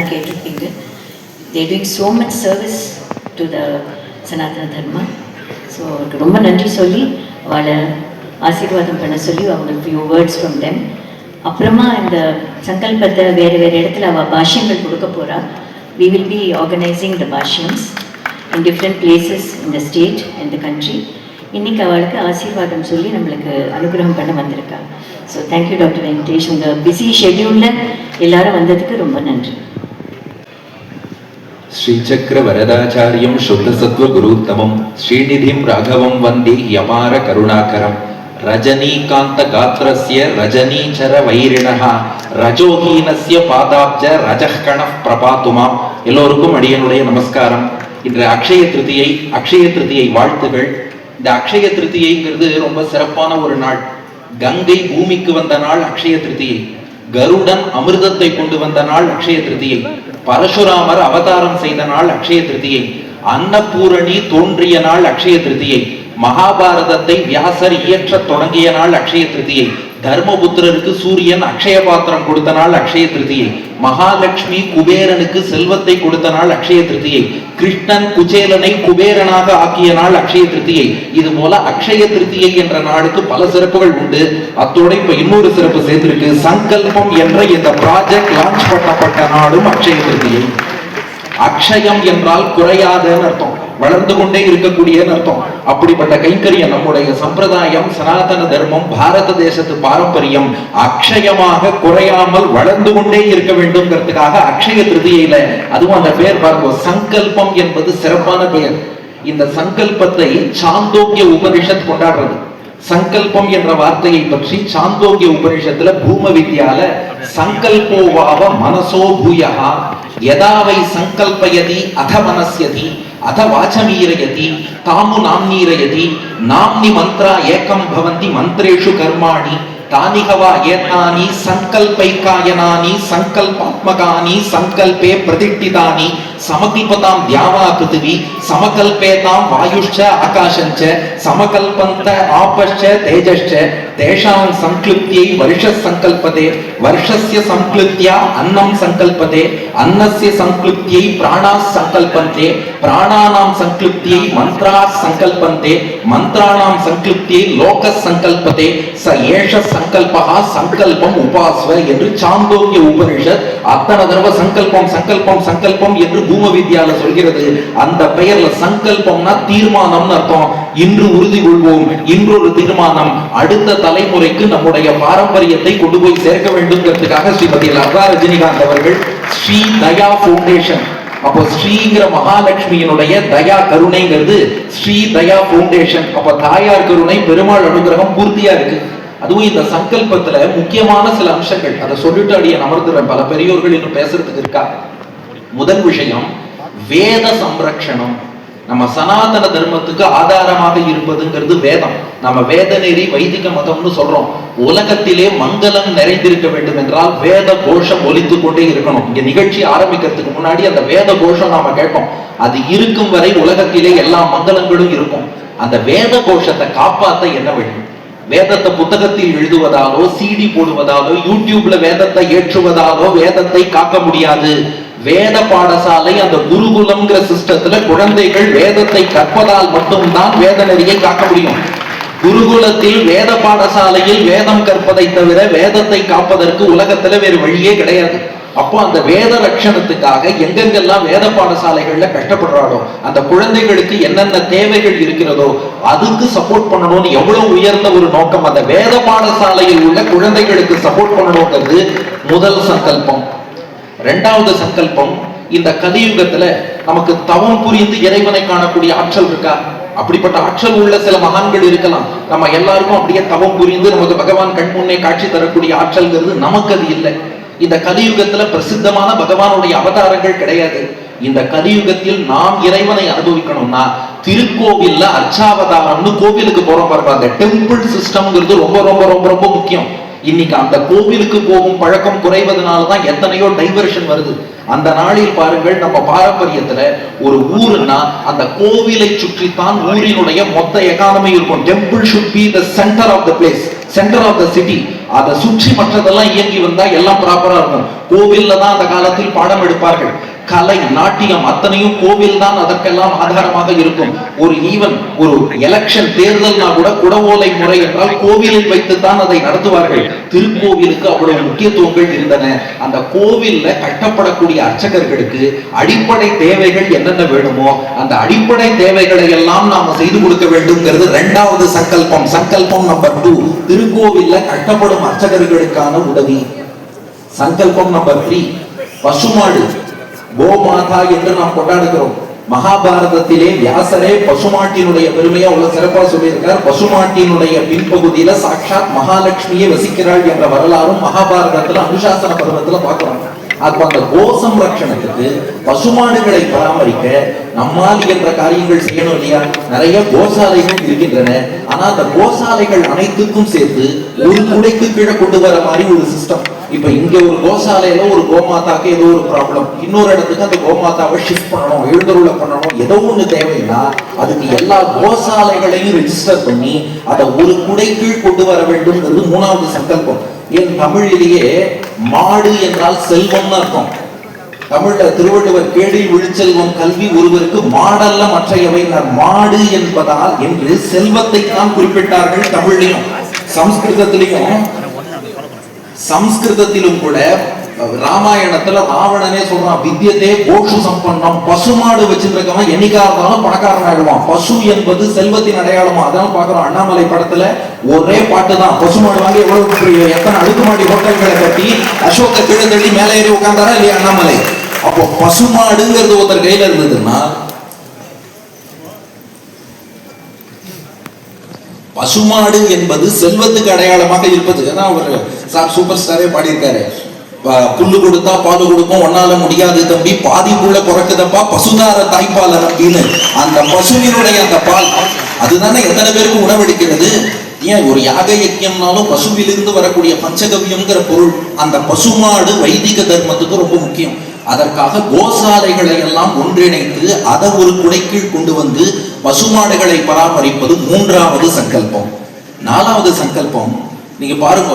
கேட்டிருப்பீங்க they doing so much service to the Sanatana Dharma so அவருக்கு ரொம்ப நன்றி சொல்லி அவளை ஆசீர்வாதம் பண்ண சொல்லி அவங்களுக்கு ஃபியூ வேர்ட்ஸ் ஃப்ரம் டெம் அப்புறமா இந்த சங்கல்பத்தை வேறு வேறு இடத்துல அவள் பாஷ்யங்கள் கொடுக்க போகிறா we will be organising the bhashyams in different places in the state in the country இன்னைக்கு அவளுக்கு ஆசீர்வாதம் சொல்லி நம்மளுக்கு அனுகிரகம் பண்ண வந்திருக்கா ஸோ தேங்க்யூ டாக்டர் வெங்கடேஷ் உங்கள் பிஸி ஷெட்யூலில் எல்லாரும் வந்ததுக்கு ரொம்ப நன்றி ஸ்ரீசக்கர வரதாச்சாரியம் சுத்தசத்வ குருத்தமம் ஸ்ரீநிதிம் ராகவம் வந்தி யபார கருணாகரம் ரஜனீகாந்த காத்திரசிய ரஜனீச்சர வைரிணக ரஜோஹீனஸ்ய பாதாப்ஜ ரஜகண பிரபாத்துமாம் எல்லோருக்கும் அடியனுடைய நமஸ்காரம் இன்று அக்ஷய திருதியை அக்ஷய திருதியை வாழ்த்துகள் இந்த அக்ஷய திருதியைங்கிறது ரொம்ப சிறப்பான ஒரு நாள். கங்கை பூமிக்கு வந்த நாள் அக்ஷய திருதியை கருடன் அமிர்தத்தை கொண்டு வந்த நாள் அக்ஷய திருத்தியை. பரசுராமர் அவதாரம் செய்த நாள் அக்ஷய திருதியை அன்னபூரணி தோன்றிய நாள் அக்ஷய திருதியை மகாபாரதத்தை வியாசர் இயற்றத் தொடங்கிய நாள் அக்ஷய திருதியை தர்மபுத்திரருக்கு சூரியன் அக்ஷய பாத்திரம் கொடுத்த நாள் அக்ஷய திருதியை. மகாலட்சுமி குபேரனுக்கு செல்வத்தை கொடுத்த நாள் அக்ஷய திருதியை. கிருஷ்ணன் குச்சேலனை குபேரனாக ஆக்கிய நாள் அக்ஷய திருதியை. இது போல அக்ஷய திருதியை என்ற நாளுக்கு பல சிறப்புகள் உண்டு. அத்தோட இப்ப இன்னொரு சிறப்பு சேர்த்திருக்கு. சங்கல்பம் என்ற இந்த ப்ராஜெக்ட் லான்ச் பண்ணப்பட்ட நாளும் அக்ஷய திருதியை. அக்ஷயம் என்றால் குறையாதன்னு அர்த்தம். வளர்ந்து கொண்டே இருக்கக்கூடியன்னு அர்த்தம். அப்படிப்பட்ட கைங்கரியம் நம்முடைய சம்பிரதாயம் சனாதன தர்மம் பாரத தேசத்து பாரம்பரியம் அக்ஷயமாக குறையாமல் வளர்ந்து கொண்டே இருக்க வேண்டும்ங்கிறதுக்காக அக்ஷய திருதியில அதுவும் அந்த பெயர் பார்ப்போம். சங்கல்பம் என்பது சிறப்பான பெயர். இந்த சங்கல்பத்தை சாந்தோக்கிய உபனிஷத் கொண்டாடுறது. சங்கல்பம் என்ற வார்த்தையை பற்றி சாந்தோக்கிய உபனிஷத்துல பூம வித்யால சங்கல்போவாவ மனசோ பூயகா யதாவை சங்கல்பயதி அத மனசியதி அத வாச்சமீரயதி தாமு நாம்னீரயதி நாம்னி மந்த்ரா ஏக்கம் பவந்தி மந்திரேஷு கர்மாணி தானிகவா ஏத்தானி சங்கல்பைக்காயனானி சங்கல்பாத்மகானி சங்கல்பே பிரதிஷ்டிதானி சமகல்பதாம் தியாவா பிருத்திவி சமகல்பேதாம் வாயுஷ்ச ஆகாஷஞ்ச சமகல்பந்த ஆபஷ்ச தேஜஷ்ச தேஷாம் சங்கிருப்தியை வருஷ சங்கல்பதே வருஷஸ்ய சங்கிருப்தியா அன்னம் சங்கல்பதே அன்னஸ்ய சங்கிருப்தியை பிராணா சங்கல்பந்தே பிராணானாம் சங்கிருப்தியை மந்த்ரா சங்கல்பந்தே மந்த்ராணாம் சங்கிருப்தியை லோக சங்கல்பதே ச ஏஷ சங்கல்பா சங்கல்பம் உபாஸ்வ என்று சாந்தோக்கிய உபனிஷத் அத்தனை தடவை சங்கல்பம் சங்கல்பம் சங்கல்பம் என்று பூம வித்யால சொல்கிறது அந்த பெயர்ல சங்கல்பம்னா தீர்மானம்னு அர்த்தம். இன்று உறுதி கொள்வோம் இன்றொரு தீர்மானம். அடுத்த தலைமுறைக்கு நம்முடைய பாரம்பரியத்தை கொண்டு போய் சேர்க்க வேண்டும்ங்கிறதுக்காக ஸ்ரீமதி லதா ரஜினிகாந்த் அவர்கள் ஸ்ரீ தயா பவுண்டேஷன் அப்போ ஸ்ரீங்கிற மகாலட்சுமியினுடைய தயா கருணைங்கிறது ஸ்ரீ தயா பவுண்டேஷன் அப்ப தாயார் கருணை பெருமாள் அனுகிரகம் பூர்த்தியா இருக்கு. அதுவும் இந்த சங்கல்பத்துல முக்கியமான சில அம்சங்கள். அதை சொல்லிட்டு அடியே அமர்ந்துடுறேன் பல பெரியோர்கள் இன்னும் பேசுறதுக்கு இருக்கா முதல் விஷயம் வேத சம்ரக்ஷணம். நம்ம சனாதன தர்மத்துக்கு ஆதாரமாக இருப்பதுங்கிறது வேதம். நம்ம வேத நெறி வைதிக மதம்னு சொல்றோம். உலகத்திலே மங்களம் நிறைந்திருக்க வேண்டும் என்றால் வேத கோஷம் ஒலித்து கொண்டே இருக்கணும். இங்க நிகழ்ச்சி ஆரம்பிக்கிறதுக்கு முன்னாடி அந்த வேத கோஷம் நாம கேட்போம். அது இருக்கும் வரை உலகத்திலே எல்லா மங்களங்களும் இருக்கும். அந்த வேத கோஷத்தை காப்பாத்த என்ன வழி? வேதத்தை புத்தகத்தில் எழுதுவதாலோ சிடி போடுவதாலோ யூடியூப்ல வேதத்தை ஏற்றுவதாலோ வேதத்தை காக்க முடியாது. வேத பாடசாலை அந்த குருகுலம்ங்கிற சிஸ்டத்துல குழந்தைகள் வேதத்தை கற்பதால் மட்டும்தான் வேத நெறியை காக்க முடியும். குருகுலத்தில் வேத பாடசாலையில் வேதம் கற்பதை தவிர வேதத்தை காப்பதற்கு உலகத்துல வேறு வழியே கிடையாது. அப்போ அந்த வேத லட்சணத்துக்காக எங்கெங்கெல்லாம் வேத பாடசாலைகள்ல கஷ்டப்படுறாளோ அந்த குழந்தைகளுக்கு என்னென்ன தேவைகள் இருக்கிறதோ அதுக்கு சப்போர்ட் பண்ணணும்னு எவ்வளவு உயர்ந்த ஒரு நோக்கம் அந்த வேத பாடசாலையில் உள்ள குழந்தைகளுக்கு சப்போர்ட் பண்ணணுங்கிறது முதல் சங்கல்பம். ரெண்டாவது சங்கல்பம் இந்த கலியுகத்துல நமக்கு தவம் புரிந்து இறைவனை காணக்கூடிய ஆற்றல் இருக்கா? அப்படிப்பட்ட ஆற்றல் உள்ள சில மகான்கள் இருக்கலாம். நம்ம எல்லாருக்கும் அப்படியே தவம் புரிந்து நமக்கு பகவான் கண் முன்னே காட்சி தரக்கூடிய ஆற்றல்ங்கிறது நமக்கு அது இல்லை. இந்த கலியுகத்துல பிரசித்தமான பகவானுடைய அவதாரங்கள் கிடையாது. இந்த கலியுகத்தில் நாம் இறைவனை அனுபவிக்கணும்னா திருக்கோவில்ல அர்ச்சாவதாரம்னு கோவிலுக்கு போறோம் பாருங்க. அந்த டெம்பிள் சிஸ்டம்ங்கிறது ரொம்ப ரொம்ப ரொம்ப ரொம்ப முக்கியம். இன்னைக்கு அந்த கோவிலுக்கு போகும் பழக்கம் குறைவதனால தான் எத்தனையோ டைவர்ஷன் வருது. அந்த நாளில் பாருங்கள் நம்ம பாரம்பரியத்துல ஒரு ஊருன்னா அந்த கோவிலை சுற்றித்தான் ஊரினுடைய மொத்த எக்கானமி இருக்கும். Temple should be the centre of the place centre of the city அதை சுற்றி மற்றதெல்லாம் இயங்கி வந்தா எல்லாம் ப்ராப்பரா இருக்கும். கோவில்ல தான் அந்த காலத்தில் பாடம் எடுப்பார்கள். கலை நாட்டியம் அத்தனையும் கோவில் தான் அதற்கெல்லாம் ஆதாரமாக இருக்கும். ஒரு ஈவன் ஒரு எலெக்ஷன் தேர்தல்னா கூட குடவோலை முறை என்றால் கோவிலில் வைத்துத்தான் அதை நடத்துவார்கள். திருக்கோவிலுக்கு அவ்வளவு முக்கியத்துவங்கள் இருந்தன. அந்த கோவில்ல கட்டப்படக்கூடிய அர்ச்சகர்களுக்கு அடிப்படை தேவைகள் என்னென்ன வேணுமோ அந்த அடிப்படை தேவைகளை எல்லாம் நாம செய்து கொடுக்க வேண்டும்ங்கிறது இரண்டாவது சங்கல்பம். சங்கல்பம் நம்பர் டூ திருக்கோவில்ல கட்டப்படும் அர்ச்சகர்களுக்கான உதவி. சங்கல்பம் நம்பர் த்ரீ பசுமாடு. கோமாதா என்று நாம் கொண்டாடுகிறோம். மகாபாரதத்திலே வியாசரே பசுமாட்டினுடைய பெருமையா உள்ள சிறப்பா சொல்லியிருக்கார். பசுமாட்டினுடைய பின்பகுதியில சாட்சாத் மகாலட்சுமியே வசிக்கிறாள் என்ற வரலாறும் மகாபாரதத்துல அனுசாசன பருவத்துல பாக்குறாங்க அப்ப அந்த கோ சம்ரட்சணத்துக்கு பசுமாடுகளை பராமரிக்க நம்மால் என்ற காரியங்கள் செய்யணும் இல்லையா? நிறைய கோசாலைகள் இருக்கின்றன. ஆனா அந்த கோசாலைகள் அனைத்துக்கும் சேர்த்து ஒரு குடைக்கு கீழே கொண்டு வர மாதிரி ஒரு சிஸ்டம் இப்ப இங்க ஒரு கோசாலையில ஒரு கோமாதாக்கு ஏதோ ஒரு ப்ராப்ளம் இன்னொரு இடத்துக்கு அந்த கோமாதாவை ஷிஃப்ட் பண்ணணும் எழுந்தருளை பண்ணணும். ஏதோ ஒண்ணு தேவைன்னா அதுக்கு எல்லா கோசாலைகளையும் ரெஜிஸ்டர் பண்ணி அதை ஒரு குடை கீழ் கொண்டு வர வேண்டும்ங்கிறது மூணாவது சங்கல்பம். என் தமிழிலேயே மாடு என்றால் செல்வம்னு அர்த்தம். தமிழ்ல திருவள்ளுவர் கேடில் விழுச்செல்வம் கல்வி ஒருவருக்கு மாடல்ல மற்றையவை மாடு என்பதால் என்று செல்வத்தை தான் குறிப்பிட்டார்கள் தமிழ்லையும் சம்ஸ்கிருதத்திலையும். சம்ஸ்கிருதத்திலும் கூட ராமாயணத்துல ராவணனே சொல்றான் வித்தியதே கோஷு சம்பன்னம் பசுமாடு வச்சிருக்கவன் என்னைக்கா இருந்தாலும் பணக்காரன் ஆயிடுவான். பசு என்பது செல்வத்தின் அடையாளமா? அதான் பாக்குறோம் அண்ணாமலை படத்துல ஒரே பாட்டு தான். பசுமாடு வாங்கி எவ்வளவு எத்தனை அடுக்குமாடி ஹோட்டல்களை கட்டி அசோக கீழே தள்ளி மேலே ஏறி உட்காந்தாரா இல்லையா அண்ணாமலை? அப்போ பசுமாடுங்கிறது ஒருத்தர் கையில இருந்ததுன்னா பசுமாடு என்பது செல்வத்துக்கு அடையாளமாக இருப்பது. ஏன்னா அவர் சார் சூப்பர் ஸ்டாரே பாடியிருக்காரு புல்லு கொடுத்தா பால் கொடுக்கும் ஒன்னால முடியாது தம்பி. பாதி புள்ள பிறக்குதப்பா பசுதார தாய்ப்பால் அப்படின்னு. அந்த பசுவினுடைய அந்த பால் அதுதானே எத்தனை பேருக்கு உணவளிக்கிறது? ஏன் ஒரு யாக யக்கியம்னாலும் பசுவிலிருந்து வரக்கூடிய பஞ்சகவியம்ங்கிற பொருள் அந்த பசுமாடு வைதிக தர்மத்துக்கு ரொம்ப முக்கியம். அதற்காக கோசாலைகளை எல்லாம் ஒன்றிணைத்து அதை ஒரு குடைக்கீழ் கொண்டு வந்து பசுமாடுகளை பராமரிப்பது மூன்றாவது சங்கல்பம். நாலாவது சங்கல்பம் நீங்க பாருங்க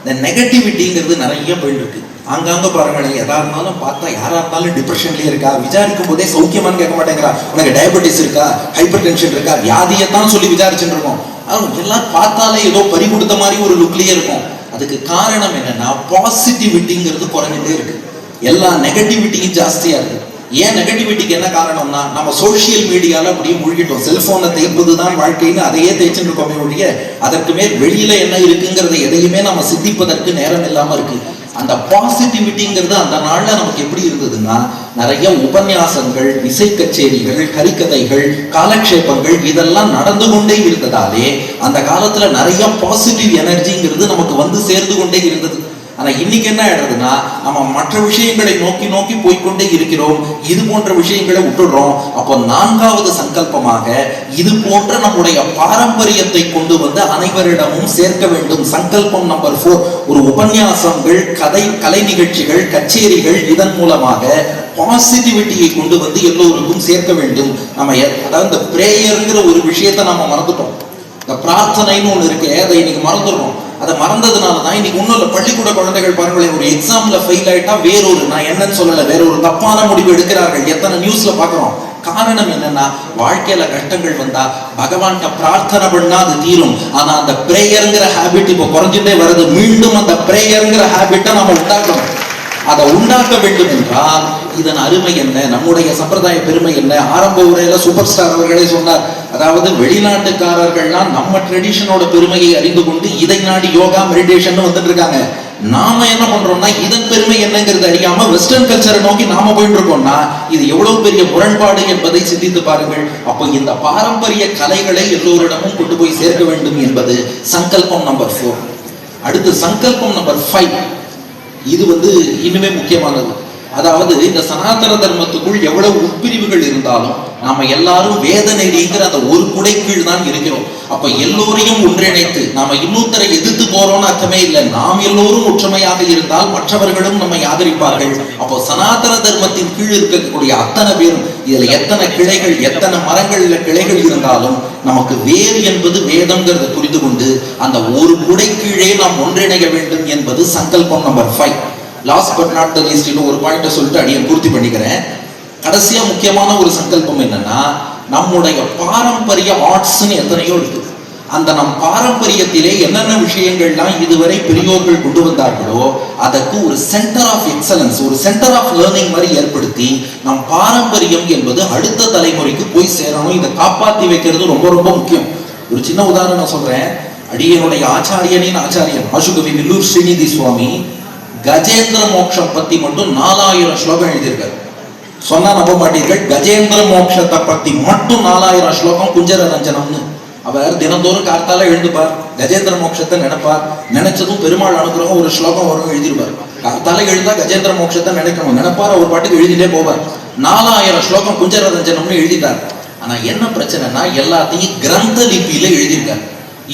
இந்த நெகட்டிவிட்டிங்கிறது நிறைய போயிட்டு இருக்கு அங்கங்க பாருங்களேன் எதா இருந்தாலும் பார்த்தா யாரா இருந்தாலும் டிப்ரெஷன்லயே இருக்கா? விசாரிக்கும் போதே சௌக்கியமானு கேட்க மாட்டேங்கிறா. உனக்கு டயபெட்டிஸ் இருக்கா? ஹைப்பர் டென்ஷன் இருக்கா வியாதியத்தான் சொல்லி விசாரிச்சுட்டு இருக்கோம். அவங்க எல்லாம் பார்த்தாலே ஏதோ பறி கொடுத்த மாதிரி ஒரு லுக்லயே இருக்கும். அதுக்கு காரணம் என்னன்னா பாசிட்டிவிட்டிங்கிறது குறைஞ்சிட்டே இருக்கு. எல்லா நெகட்டிவிட்டியும் ஜாஸ்தியா இருக்கு. ஏன் நெகட்டிவிட்டிக்கு என்ன காரணம்னா நம்ம சோஷியல் மீடியால அப்படியே மூழ்கிட்டோம். செல்போனை தேய்ப்பது தான் வாழ்க்கைன்னு அதையே தேய்ச்சிட்டு இருக்கோமே ஒழிய அதற்கு மேல் வெளியில என்ன இருக்குங்கிறத எதையுமே நம்ம சிந்திப்பதற்கு நேரம் இல்லாம இருக்கு. அந்த பாசிட்டிவிட்டிங்கிறது அந்த நாள்ல நமக்கு எப்படி இருந்ததுன்னா நிறைய உபன்யாசங்கள் இசை கச்சேரிகள் கரிக்கதைகள் காலக்ஷேபங்கள் இதெல்லாம் நடந்து கொண்டே இருந்ததாலே அந்த காலத்துல நிறைய பாசிட்டிவ் எனர்ஜிங்கிறது நமக்கு வந்து சேர்ந்து கொண்டே இருந்தது. ஆனா இன்னைக்கு என்ன ஆயிடுறதுன்னா நம்ம மற்ற விஷயங்களை நோக்கி நோக்கி போய்க்கொண்டே இருக்கிறோம். இது போன்ற விஷயங்களை விட்டுடுறோம். அப்போ நான்காவது சங்கல்பமாக இது போன்ற நம்முடைய பாரம்பரியத்தை கொண்டு வந்து அனைவரிடமும் சேர்க்க வேண்டும். சங்கல்பம் நம்பர் ஃபோர் ஒரு உபன்யாசங்கள் கதை கலை நிகழ்ச்சிகள் கச்சேரிகள் இதன் மூலமாக பாசிட்டிவிட்டியை கொண்டு வந்து எல்லோருக்கும் சேர்க்க வேண்டும். நம்ம அதாவது இந்த பிரேயருங்கிற ஒரு விஷயத்தை நம்ம மறந்துட்டோம். இந்த பிரார்த்தனைன்னு ஒன்று இருக்கு. அதை இன்னைக்கு மறந்துடுறோம். அதை மறந்ததுனால தான் இன்னைக்கு ஒன்றும் இல்லை பள்ளிக்கூட குழந்தைகள் பாருங்களேன் ஒரு எக்ஸாம்ல ஃபெயில் ஆயிட்டா வேறொரு நான் என்னன்னு சொல்லல வேற ஒரு தப்பான முடிவு எடுக்கிறார்கள். எத்தனை நியூஸ்ல பாக்குறோம் காரணம் என்னன்னா வாழ்க்கையில கஷ்டங்கள் வந்தா பகவான்கிட்ட பிரார்த்தனை பண்ணா அது தீரும். ஆனா அந்த பிரேயருங்கிற ஹாபிட் இப்போ குறைஞ்சுட்டே வருது. மீண்டும் அந்த பிரேயருங்கிற ஹேபிட்டை நம்ம உண்டாக்கணும். அதை உண்டாக்க வேண்டும் என்றால் இதன் அருமை என்ன? நம்முடைய சம்பிரதாய பெருமை என்ன? ஆரம்ப உரையில சூப்பர் ஸ்டார் அவர்களே சொன்னார் அதாவது வெளிநாட்டுக்காரர்கள்லாம் நம்ம ட்ரெடிஷனோட பெருமையை அறிந்து கொண்டு இதை நாடி யோகா மெடிடேஷன் வந்துட்டு இருக்காங்க. நாம என்ன பண்றோம்னா இதன் பெருமை என்னங்கிறது அறியாம வெஸ்டர்ன் கல்ச்சரை நோக்கி நாம போயிட்டு இருக்கோம்னா இது எவ்வளவு பெரிய முரண்பாடு என்பதை சிந்தித்து பாருங்கள். அப்போ இந்த பாரம்பரிய கலைகளை எல்லோரிடமும் கொண்டு போய் சேர்க்க வேண்டும் என்பது சங்கல்பம் நம்பர் ஃபோர் அடுத்து சங்கல்பம் நம்பர் ஃபைவ் இது வந்து இன்னுமே முக்கியமானது. அதாவது இந்த சனாதன தர்மத்துக்குள் எவ்வளவு உட்பிரிவுகள் இருந்தாலும் நாம எல்லாரும் வேதனைங்கிற அந்த ஒரு குடை கீழ் தான் இருக்கிறோம். அப்ப எல்லோரையும் ஒன்றிணைத்து நாம இன்னொருத்தரை எதிர்த்து போறோம்னு அர்த்தமே இல்லை. நாம் எல்லோரும் ஒற்றுமையாக இருந்தால் மற்றவர்களும் நம்மை ஆதரிப்பார்கள். அப்போ சனாதன தர்மத்தின் கீழ் இருக்கக்கூடிய அத்தனை பேரும் இதுல எத்தனை கிளைகள் எத்தனை மரங்கள்ல கிளைகள் இருந்தாலும் நமக்கு வேறு என்பது வேதம்ங்கிறத புரிந்து கொண்டு அந்த ஒரு குடை கீழே நாம் ஒன்றிணைய வேண்டும் என்பது சங்கல்பம் number five last but not the least இன்னும் ஒரு பாயிண்ட்டை சொல்லிட்டு அடியை பூர்த்தி பண்ணிக்கிறேன். கடைசியா முக்கியமான ஒரு சங்கல்பம் என்னன்னா நம்முடைய பாரம்பரிய ஆர்ட்ஸ்னு எத்தனையோ இருக்கு. அந்த நம் பாரம்பரியத்திலே என்னென்ன விஷயங்கள்லாம் இதுவரை பெரியோர்கள் கொண்டு வந்தார்களோ அதற்கு ஒரு சென்டர் ஆஃப் எக்ஸலன்ஸ் ஒரு சென்டர் ஆஃப் லேர்னிங் மாதிரி ஏற்படுத்தி நம் பாரம்பரியம் என்பது அடுத்த தலைமுறைக்கு போய் சேரணும் இதை காப்பாற்றி வைக்கிறது ரொம்ப ரொம்ப முக்கியம். ஒரு சின்ன உதாரணம் சொல்றேன். அடியனுடைய ஆச்சாரியனின் ஆச்சாரியன் ஆசுகவி வில்லூர் ஸ்ரீநிதி சுவாமி கஜேந்திர மோட்சம் பத்தி மட்டும் நாலாயிரம் ஸ்லோகம் எழுதியிருக்காரு. சொன்னா நம்ப மாட்டீர்கள். கஜேந்திர மோட்சத்தை பத்தி மட்டும் நாலாயிரம் ஸ்லோகம் குஞ்சர ரஞ்சனம்னு அவர் தினந்தோறும் கார்த்தால எழுந்துப்பார் கஜேந்திர மோட்சத்தை நினைப்பார். நினைச்சதும் பெருமாள் அனுகிரகம் ஒரு ஸ்லோகம் வரும் எழுதிருப்பார். கார்த்தால எழுந்தா கஜேந்திர மோட்சத்தை நினைக்கணும். நினைப்பார் அவர் பாட்டுக்கு எழுதிட்டே போவார். நாலாயிரம் ஸ்லோகம் குஞ்சர ரஞ்சனம்னு எழுதிட்டார். ஆனா என்ன பிரச்சனைனா எல்லாத்தையும் கிரந்த லிபியில எழுதியிருக்காரு.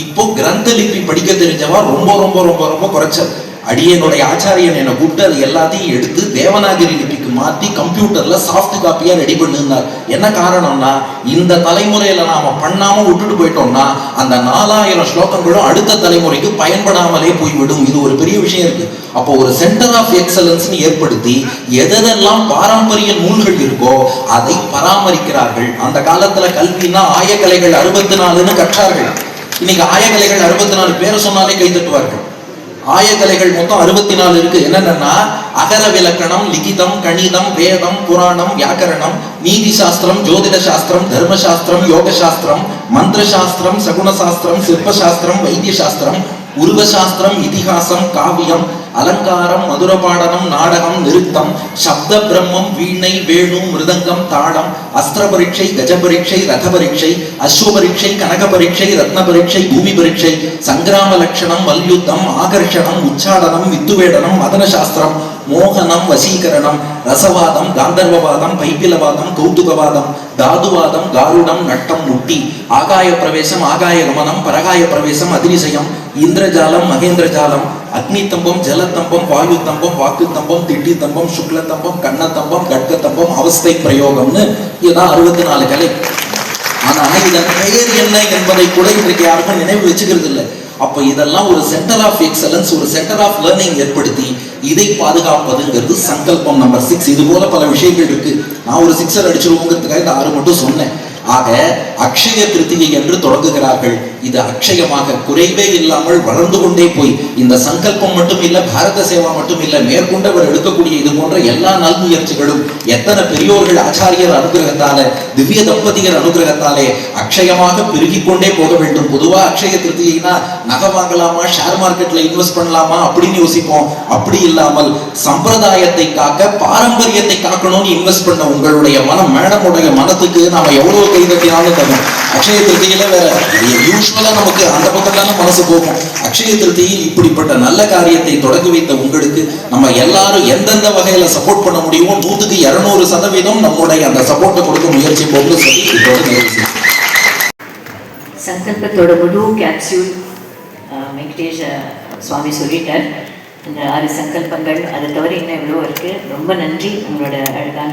இப்போ கிரந்த லிபி படிக்க தெரிஞ்சவா ரொம்ப ரொம்ப ரொம்ப ரொம்ப குறைச்சல். அடியனுடைய ஆச்சாரியன் என்னை கூப்பிட்டு அது எல்லாத்தையும் எடுத்து தேவநாகரி லிபிக்கு மாற்றி கம்ப்யூட்டர்ல சாஃப்ட் காப்பியா ரெடி பண்ணியிருந்தார் என்ன காரணம்னா இந்த தலைமுறையில நாம பண்ணாம விட்டுட்டு போயிட்டோம்னா அந்த நாலாயிரம் ஸ்லோகங்களும் அடுத்த தலைமுறைக்கு பயன்படாமலே போய்விடும். இது ஒரு பெரிய விஷயம் இருக்கு. அப்போ ஒரு சென்டர் ஆஃப் எக்ஸலன்ஸ்னு ஏற்படுத்தி எதெல்லாம் பாரம்பரிய நூல்கள் இருக்கோ அதை பராமரிக்கிறார்கள். அந்த காலத்துல கல்வின்னா ஆயக்கலைகள் அறுபத்தி நாலுன்னு கற்றார்கள். இன்னைக்கு ஆயக்கலைகள் அறுபத்தி நாலு பேரை சொன்னாலே கை தட்டுவார்கள். ஆயக்கலைகள் மொத்தம் அறுபத்தி நாலு இருக்கு. என்னென்னா அகர விலக்கணம் லிகிதம் கணிதம் வேதம் புராணம் வியாக்கரணம் நீதி சாஸ்திரம் ஜோதிட சாஸ்திரம் தர்ம சாஸ்திரம் யோக சாஸ்திரம் மந்திர சாஸ்திரம் சகுன சாஸ்திரம் சிற்ப சாஸ்திரம் வைத்திய சாஸ்திரம் உருவசாஸ்திரம் இதிகாசம் காவியம் அலங்காரம் மதுரபாடனம் நாடகம் நிறுத்தம் சப்த பிரம்மம் வீணை வேணு மிருதங்கம் தாளம் அஸ்திர பரீட்சை கஜ பரீட்சை ரத பரீட்சை அஸ்வ பரீட்சை கனக பரீட்சை ரத்ன பரீட்சை பூமி பரீட்சை சங்கிராம லட்சணம் மல்யுத்தம் ஆகர்ஷணம் உச்சாடனம் வித்துவேடனம் மதன சாஸ்திரம் மோகனம் வசீகரணம் ரசவாதம் காந்தர்வவாதம் பைப்பிலவாதம் கௌதுகவாதம் தாதுவாதம் காருடம் நட்டம் முட்டி ஆகாய பிரவேசம் ஆகாய கமனம் பரகாய பிரவேசம் அதிரிசயம் இந்திரஜாலம் மகேந்திரஜாலம் அக்னி தம்பம் ஜலத்தம்பம் வாயு தம்பம் வாக்கு தம்பம் திட்டி தம்பம் சுக்ல தம்பம் கண்ணத்தம்பம் கட்க தம்பம் அவஸ்தை பிரயோகம்னு இதுதான் அறுபத்தி நாலு கலை. ஆனா இதன் பெயர் என்ன என்பதை கூட இன்றைக்கு யாருமே நினைவு வச்சுக்கிறது இல்லை அப்போ இதெல்லாம் ஒரு சென்டர் ஆஃப் எக்ஸலன்ஸ் ஒரு சென்டர் ஆஃப் லேர்னிங் ஏற்படுத்தி இதை பாதுகாப்பதுங்கிறது சங்கல்பம் நம்பர் சிக்ஸ் இது போல பல விஷயங்கள் இருக்கு. நான் ஒரு சிக்ஸர் அடிச்சிருவோங்கிறதுக்காக இந்த ஆறு மட்டும் சொன்னேன். ஆக அக்ஷய கிருத்திகை என்று தொடங்குகிறார்கள். இது அக்ஷயமாக குறைவே இல்லாமல் வளர்ந்து கொண்டே போய் இந்த சங்கல்பம் மட்டும் இல்ல பாரத சேவா மட்டும் இல்ல மேற்கொண்டவர் எடுக்கக்கூடிய இது போன்ற எல்லா நல்முயற்சிகளும் எத்தனை பெரியோர்கள் ஆச்சாரியர் அனுகிரகத்தால திவ்ய தம்பதியர் அனுகிரகத்தாலே அக்ஷயமாக பெருகி கொண்டே போக வேண்டும். பொதுவா அக்ஷய திருத்தியினா நகை வாங்கலாமா ஷேர் மார்க்கெட்ல இன்வெஸ்ட் பண்ணலாமா அப்படின்னு யோசிப்போம். அப்படி இல்லாமல் சம்பிரதாயத்தை காக்க பாரம்பரியத்தை காக்கணும்னு இன்வெஸ்ட் பண்ண உங்களுடைய மனம் மேடமுடைய மனத்துக்கு நாம எவ்வளவு கை தட்டினாலும் தரும். அக்ஷய திருத்தியில வேற யூஸ்வலாக நமக்கு அந்த பக்கம் தானே மனசு போகும். அக்ஷய திருத்தியில் இப்படிப்பட்ட நல்ல காரியத்தை தொடங்கி வைத்த உங்களுக்கு நம்ம எல்லாரும் எந்தெந்த வகையில சப்போர்ட் பண்ண முடியுமோ நூற்றுக்கு இருநூறு சதவீதம் நம்முடைய அந்த சப்போர்ட்டை கொடுக்க முயற்சி போகும் சொல்லி இதோட நிகழ்ச்சி சங்கல்பத்தோட முழு கேப்சியூல் வெங்கடேஷ் சுவாமி சொல்லிட்டார். அந்த ஆறு சங்கல்பங்கள் அதை தவிர இன்னும் எவ்வளோ இருக்குது ரொம்ப நன்றி உங்களோட அழகான